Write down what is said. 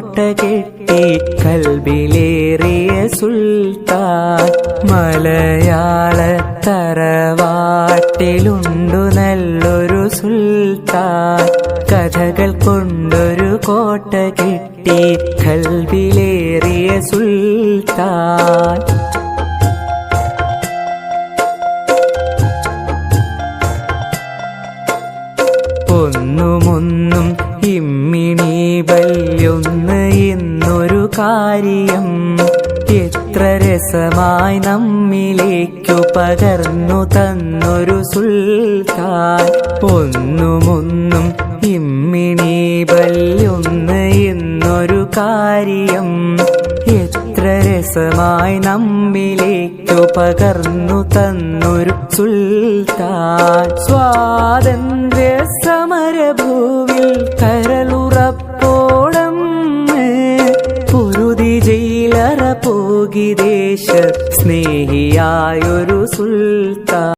കോട്ട കെട്ടി കൽബിലേറിയ സുൽത്താൻ മലയാള തറവാട്ടിലുണ്ടു നല്ലൊരു സുൽത്താൻ. കഥകൾ കൊണ്ടൊരു കോട്ട കെട്ടി കൽബിലേറിയ സുൽത്താൻ. ഒന്നുമൊന്നും ഇമ്മിണി വല്യൊന്ന് എന്നൊരു കാര്യം എത്ര രസമായി നമ്മിലേക്കു പകർന്നു തന്നൊരു സുൽത്താൻ. ഒന്നുമൊന്നും ഇമ്മിണി വല്യൊന്ന് എന്നൊരു കാര്യം എത്ര രസമായി നമ്മിലേക്കു പകർന്നു തന്നൊരു സുൽത്താൻ. സ്വാതന്ത്ര്യ ജയിലറ പോകി ദേശ സ്നേഹിയായൊരു സുൽത്താൻ.